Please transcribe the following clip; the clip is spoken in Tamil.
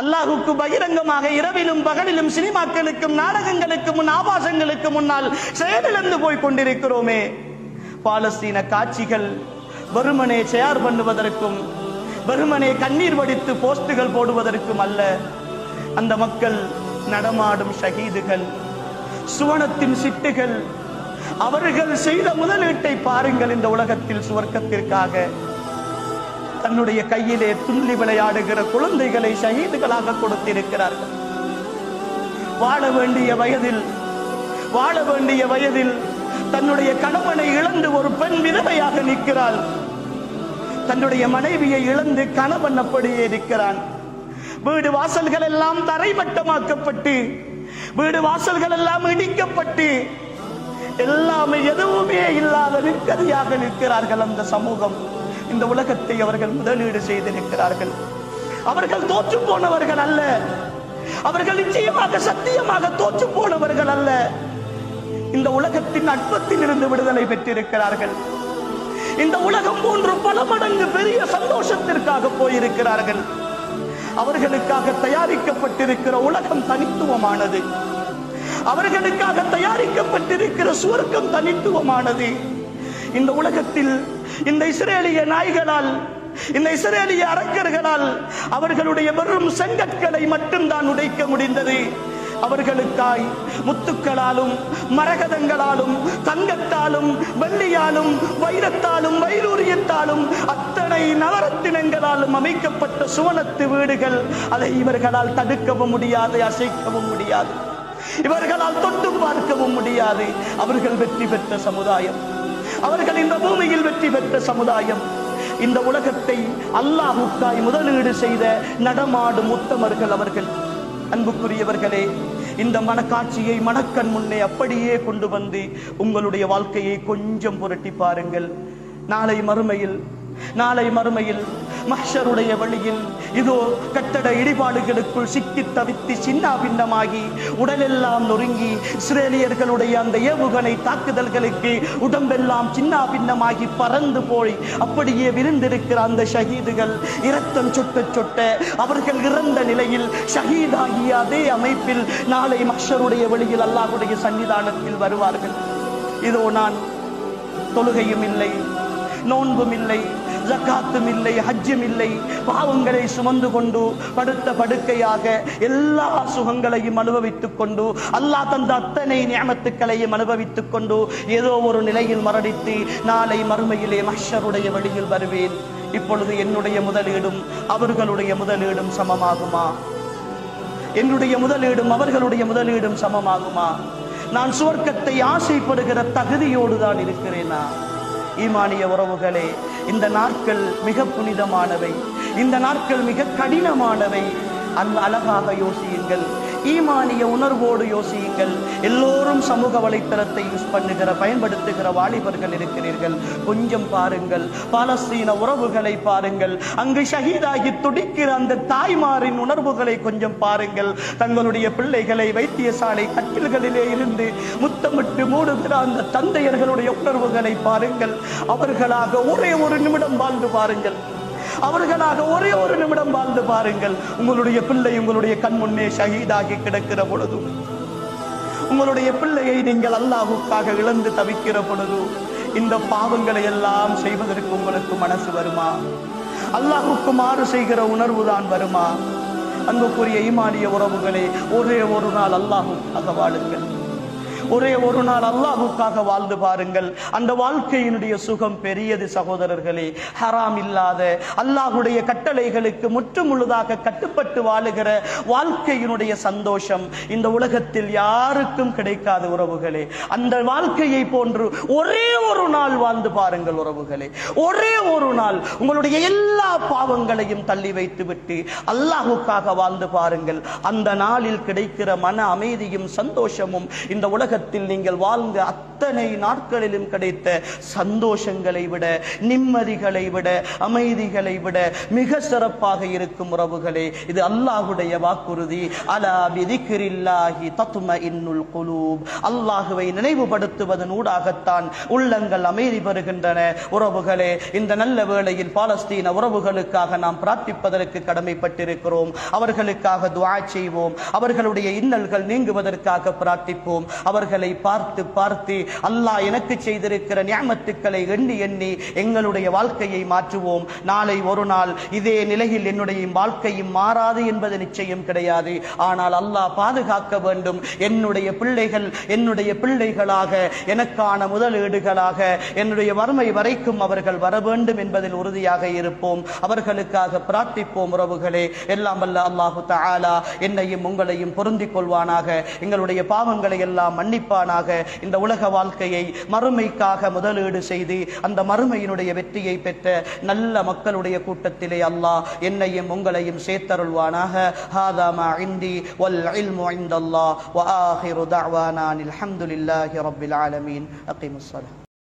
அல்லாஹுக்கு பகிரங்கமாக இரவிலும் பகலிலும் சினிமாக்களுக்கும் நாடகங்களுக்கும் முன் ஆபாசங்களுக்கு முன்னால் செயலிழந்து போய் கொண்டிருக்கிறோமே. பாலஸ்தீன காட்சிகள் வெறுமனே செயார் பண்ணுவதற்கும் வெறுமனே கண்ணீர் வடித்து போஸ்டுகள் போடுவதற்கும் அல்ல. அந்த மக்கள் நடமாடும் ஷஹீதுகள் சுவனத்தின் சிட்டுகள் அவர்கள் செய்த முதலீட்டை பாருங்கள் இந்த உலகத்தில் சுவர்க்கத்திற்காக. தன்னுடைய கையிலே துள்ளி விளையாடுகிற குழந்தைகளை ஷஹீதுகளாக கொடுத்திருக்கிறார்கள். வாழ வேண்டிய வயதில் வாழ வேண்டிய வயதில் தன்னுடைய கணவனை இழந்து ஒரு பெண் விதவையாக நிற்கிறாள். தன்னுடைய மனைவியை இழந்து கணவன் அப்படியே இருக்கிறான் வீடு வாசல்கள் எல்லாம் தரைமட்டமாக்கப்பட்டு வீடு வாசல்கள் எல்லாம் இடிக்கப்பட்டு எல்லாமே எதுவுமே இல்லாத நிற்கதியாக நிற்கிறார்கள் அந்த சமூகம். இந்த உலகத்தை அவர்கள் முதலீடு செய்திருக்கிறார்கள் அவர்கள் தோற்று போனவர்கள் அல்ல. அவர்கள் நிச்சயமாக சத்தியமாக தோற்று போனவர்கள் அல்ல. இந்த உலகத்தின் அற்பத்தில் இருந்து விடுதலை பெற்றிருக்கிறார்கள். இந்த உலகம் போன்று பல மடங்கு பெரிய சந்தோஷத்திற்காக போயிருக்கிறார்கள். அவர்களுக்காக தயாரிக்கப்பட்டிருக்கிற உலகம் தனித்துவமானது. அவர்களுக்காக தயாரிக்கப்பட்டிருக்கிற சுவர்க்கம் தனித்துவமானது. இந்த உலகத்தில் இந்த இஸ்ரேலிய நாய்களால் இந்த இஸ்ரேலிய அரக்கர்களால் அவர்களுடைய வெறும் செங்கற்களை மட்டும்தான் உடைக்க முடிந்தது. அவர்களுக்காய் முத்துக்களாலும் மரகதங்களாலும் தங்கத்தாலும் வெள்ளியாலும் வைரத்தாலும் வைரூரியத்தாலும் அத்தனை நவரத்தினங்களாலும் அமைக்கப்பட்ட சுவனத்து வீடுகள் அதை இவர்களால் தடுக்கவும் முடியாது அசைக்கவும் முடியாது. இவர்களால் தொட்டு பார்க்கவும் முடியாது. அவர்கள் வெற்றி பெற்ற சமுதாயம். அவர்கள் இந்த பூமியில் வெற்றி பெற்ற சமுதாயம். இந்த உலகத்தை அல்லாஹுக்காய் முதலீடு செய்த நடமாடும் உத்தமர்கள் அவர்கள். அன்புக்குரியவர்களே இந்த மனக்காட்சியை மனக்கண் முன்னே அப்படியே கொண்டு வந்து உங்களுடைய வாழ்க்கையை கொஞ்சம் புரட்டி பாருங்கள். நாளை மறுமையில் நாளை மறுமையில் மஹ்ஷருடைய வழியில் இதோ கட்டட இடிபாடுகளுக்குள் சிக்கி தவித்து சின்ன பின்னமாகி உடலெல்லாம் நொறுங்கி இஸ்ரேலியர்களுடைய அந்த ஏவுகணை தாக்குதல்களுக்கு உடம்பெல்லாம் சின்ன பின்னமாகி பறந்து போய் அப்படியே விருந்திருக்கிற அந்த ஷஹீதுகள் இரத்தம் சொட்ட சொட்ட அவர்கள் இறந்த நிலையில் ஷஹீதாகிய அதே அமைப்பில் நாளை மஹ்ஷருடைய வழியில் அல்லாஹுடைய சன்னிதானத்தில் வருவார்கள். இதோ நான் தொழுகையும் இல்லை நோன்பும் இல்லை ஜக்காத்தும் இல்லை ஹஜ்ஜும் இல்லை பாவங்களை சுமந்து கொண்டு படுத்த படுக்கையாக எல்லா சுகங்களையும் அனுபவித்துக் கொண்டு அல்லாஹ் தந்த அத்தனை நியமத்துக்களையும் அனுபவித்துக் கொண்டு ஏதோ ஒரு நிலையில் மரணித்து நாளை மறுமையிலே மஷருடைய வழியில் வருவேன். இப்பொழுது என்னுடைய முதலீடும் அவர்களுடைய முதலீடும் சமமாகுமா? என்னுடைய முதலீடும் அவர்களுடைய முதலீடும் சமமாகுமா? நான் சுவர்க்கத்தை ஆசைப்படுகிற தகுதியோடு தான் இருக்கிறேனா? ஈமானிய உறவுகளே இந்த நாட்கள் மிக புனிதமானவை. இந்த நாட்கள் மிக கடினமானவை. அந் அழகாக யோசியுங்கள். ஈமானிய உணர்வோடு யோசியுங்கள். எல்லோரும் சமூக வலைத்தளத்தை யூஸ் பண்ணுகிற பயன்படுத்துகிற வாலிபர்கள் இருக்கிறீர்கள். கொஞ்சம் பாருங்கள். பாலஸ்தீன உறவுகளை பாருங்கள். அங்கு ஷஹீதாகி துடிக்கிற அந்த தாய்மாரின் உணர்வுகளை கொஞ்சம் பாருங்கள். தங்களுடைய பிள்ளைகளை வைத்தியசாலை கட்டில்களிலே இருந்து முத்தமிட்டு மூடுகிற அந்த தந்தையர்களுடைய உணர்வுகளை பாருங்கள். அவர்களாக ஒரே ஒரு நிமிடம் வாழ்ந்து பாருங்கள். அவர்களாக ஒரே ஒரு நிமிடம் வாழ்ந்து பாருங்கள். உங்களுடைய பிள்ளை உங்களுடைய கண் முன்னே ஷஹீதாகி கிடக்கிற பொழுது. உங்களுடைய பிள்ளையை நீங்கள் அல்லாஹுக்காக இழந்து தவிக்கிற பொழுது இந்த பாவங்களை எல்லாம் செய்வதற்கு உங்களுக்கு மனசு வருமா? அல்லாஹுக்கு மாறு செய்கிற உணர்வு தான் வருமா? அன்புக்குரிய ஈமானிய உறவுகளே ஒரே ஒரு நாள் அல்லாஹுக்காக வாழுங்கள். ஒரே ஒரு நாள் அல்லாஹுக்காக வாழ்ந்து பாருங்கள். அந்த வாழ்க்கையினுடைய சுகம் பெரியது சகோதரர்களே. ஹராம் இல்லாத அல்லாஹுடைய கட்டளைகளுக்கு முற்று முழுதாக கட்டுப்பட்டு வாழுகிற வாழ்க்கையினுடைய சந்தோஷம் இந்த உலகத்தில் யாருக்கும் கிடைக்காத உறவுகளே. அந்த வாழ்க்கையை போன்று ஒரே ஒரு நாள் வாழ்ந்து பாருங்கள் உறவுகளே. ஒரே ஒரு நாள் உங்களுடைய எல்லா பாவங்களையும் தள்ளி வைத்துவிட்டு அல்லாஹுக்காக வாழ்ந்து பாருங்கள். அந்த நாளில் கிடைக்கிற மன அமைதியும் சந்தோஷமும் இந்த உலக உலகத்தில் நீங்கள் வாழ்ந்த அத்தனை நாட்களிலும் கிடைத்த சந்தோஷங்களை விட நிம்மதிகளை விட அமைதிகளை விட மிக சிறப்பாக இருக்கும் உறவுகளே இது அல்லாஹுடைய வாக்குறுதி. அலா விதிக்கிரில்லாகி தத்தும இன்னுல் குலூப். அல்லாஹுவை நினைவுபடுத்துவதன் ஊடாகத்தான் உள்ளங்கள் அமைதி பெறுகின்றன. உறவுகளே இந்த நல்ல வேளையில் பாலஸ்தீன உறவுகளுக்காக நாம் பிரார்த்திப்பதற்கு கடமைப்பட்டிருக்கிறோம். அவர்களுக்காக துவா செய்வோம். அவர்களுடைய இன்னல்கள் நீங்குவதற்காக பிரார்த்திப்போம். அவர்களை பார்த்து பார்த்து அல்லாஹ் எனக்கு செய்திருக்கிற நியாமத்துக்களை எண்ணி எண்ணி எங்களுடைய வாழ்க்கையை மாற்றுவோம். நாளை ஒரு நாள் இதே நிலையில் என்னுடைய வாழ்க்கையும் மாறாது என்பது நிச்சயம் கிடையாது. ஆனால் அல்லாஹ் பாதுகாக்க வேண்டும். என்னுடைய பிள்ளைகள் என்னுடைய பிள்ளைகளாக எனக்கான முதலீடுகளாக என்னுடைய வறுமை வரைக்கும் அவர்கள் வர வேண்டும் என்பதில் உறுதியாக இருப்போம். அவர்களுக்காக பிரார்த்திப்போம் உறவுகளே. எல்லாம் வல்ல அல்லாஹு தாலா என்னையும் உங்களையும் பொருந்திக் கொள்வானாக. எங்களுடைய பாவங்களை எல்லாம் மன்னிப்பானாக. இந்த உலக வாழ்க்கையை மறுமைக்காக முதலீடு செய்து அந்த மறுமையினுடைய வெற்றியை பெற்ற நல்ல மக்களுடைய கூட்டத்திலே அல்லாஹ் என்னையும் உங்களையும் சேர்த்தருள்வானாக. ஹாதா மா இந்தி வல் இல்மு இந்தல்லாஹ். தஅவானா ரப்பில் ஆலமீன். அகீமுஸ்